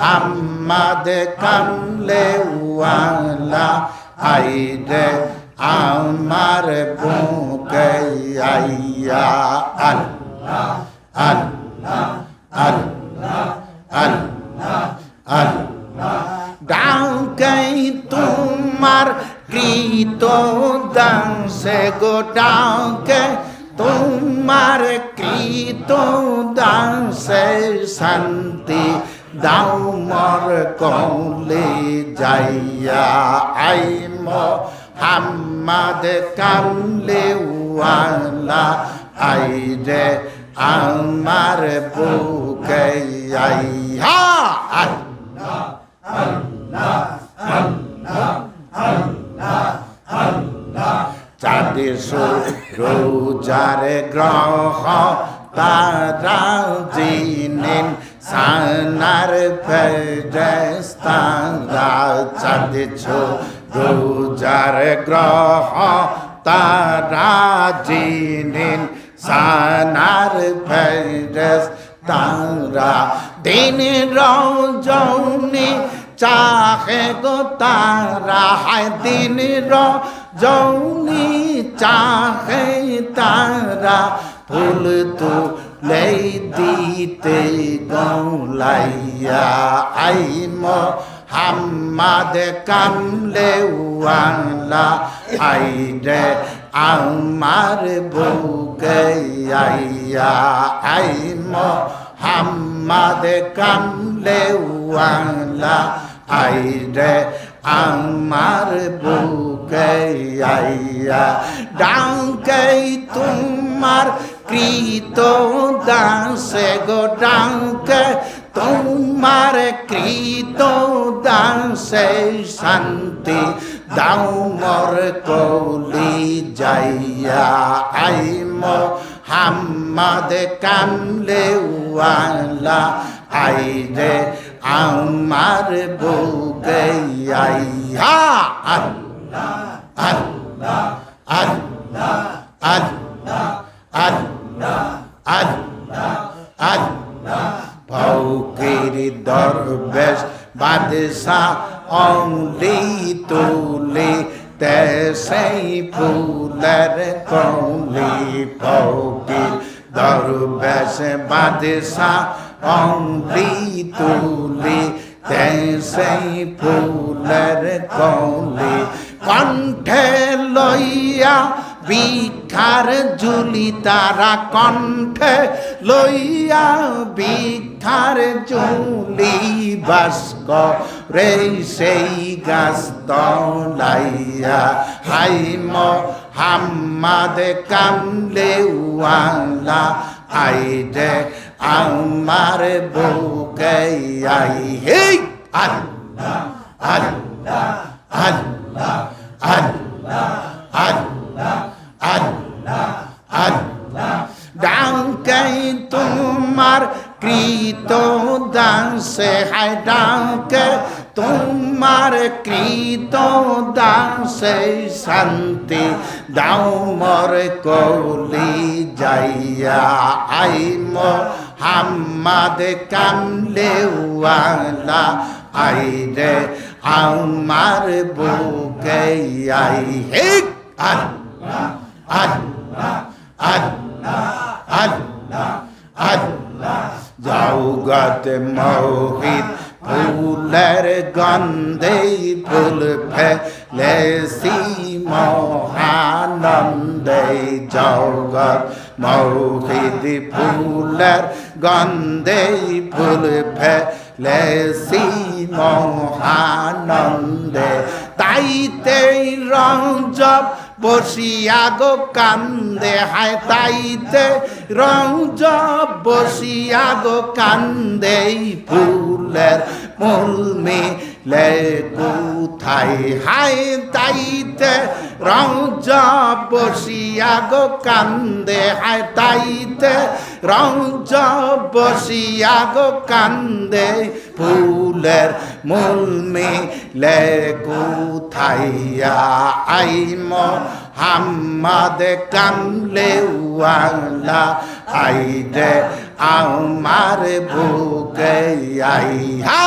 হাম্মাদ কামলে ওয়ালা, আইরে আমার বুকে আইয়া, আল্লাহ আল্লাহ আল্লাহ আল্লাহ। আল্লাহ ডাকাই তোমার কৃত দাসে গো ডাকে তোমার কৃত দাসে শান্তি দাও মর কলে যাইয়া আইম হাম্মাদ কামলে ওয়ালা, আইরে আমার বুকে আইয়া আল্লাহ আল্লাহ আল্লাহ আল্লাহ আল্লাহ চাঁদের রোজার গ্রহ, তারা জিনেন সানার চাঁদের রোজার গ্রহ তারা জিনেন। সানার ফেরেস্তারা দিন রজনী চাহে গো তারা, হায় দিন রজনী চাহে তারা। ফুল তো দিতে গৌলাইয়া আইম হাম্মাদ কামলে ওয়ালা আইরে আমার বুকে আইয়া আইম হাম্মাদ কামলে ওয়ালা আইরে আমার বুকে আইয়া ডাঙ্কে তোমার কৃত দাসে গো ডাঙ্কে তোমার কৃত দাসে শান্তি দাও মর কলি যাইয়া। আইম হাম্মাদ কামলে ওয়ালা আইরে আমার বুকে আইয়া। আল্লাহ আল্লাহ আল্লাহ আল্লাহ আল্লাহ আল্লাহ ফকির দরবেশ বাদশাহ অংলি তুলি, তেসেই ফুলের কৌলি ফকির। দরবেশ বাদশাহ অংলি তুলি, তেসেই ফুলের কৌলি কণ্ঠে লইয়া ভিক্ষার জুলি তারা কণ্ঠে লইয়া ভিক্ষার জুলি বাস্ক রে সেই গাছ তলাইয়া। হাইম হাম্মাদ কামলে ওয়ালা আইরে আমার বুকে আই। হে আল্লাহ আল্লাহ আল্লাহ আল্লাহ আল্লাহ আল্লাহ আল্লাহ। ডাঙ্কাই তোমার কৃত দাসে, হায় ডাঙ্কে তোমার কৃত দাসে, শান্তি দাও মর কলি যাইয়া। আইম হাম্মাদ কামলে ওয়ালা আইরে আমার বুকে আই, হে আল্লাহ। আল্লাহ আল্লাহ আল্লাহ আল্লাহ যাও গাতে মৌহিত ফুলের গন্ধে ফুল ফেলেছি মহানন্দে জগৎ মৌহিত ফুলের গন্ধে ফুল ফেলেছি মহানন্দে তাইতে রঞ্জব বসিয়া গো কান্দে হায় তাইতে রঞ্জ বসিয়া গো কান্দে ফুলের মূলমে লে তাইতে রঞ্জ বসিয়া গো কান্দে হায় তাইতে রঞ্জ বসিয়া গো কান্দে, ফুলের মূলমে লে কোথাইয়া আইম, হাম্মাদ কামলে ওয়ালা আইরে আমার বুকে আই হা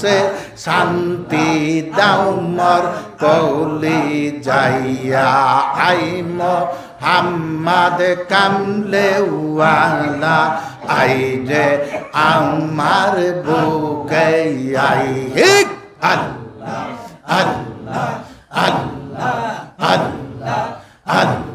দাসে শান্তি দাও মর কলি যাইয়া। আইম হাম্মাদ কামলে ওয়ালা, আই রে আমার বুকে আই। আল্লাহ আল্লাহ আল্লাহ আল্লাহ আল্লাহ আল্লাহ।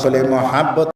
সকলে মহাব্বত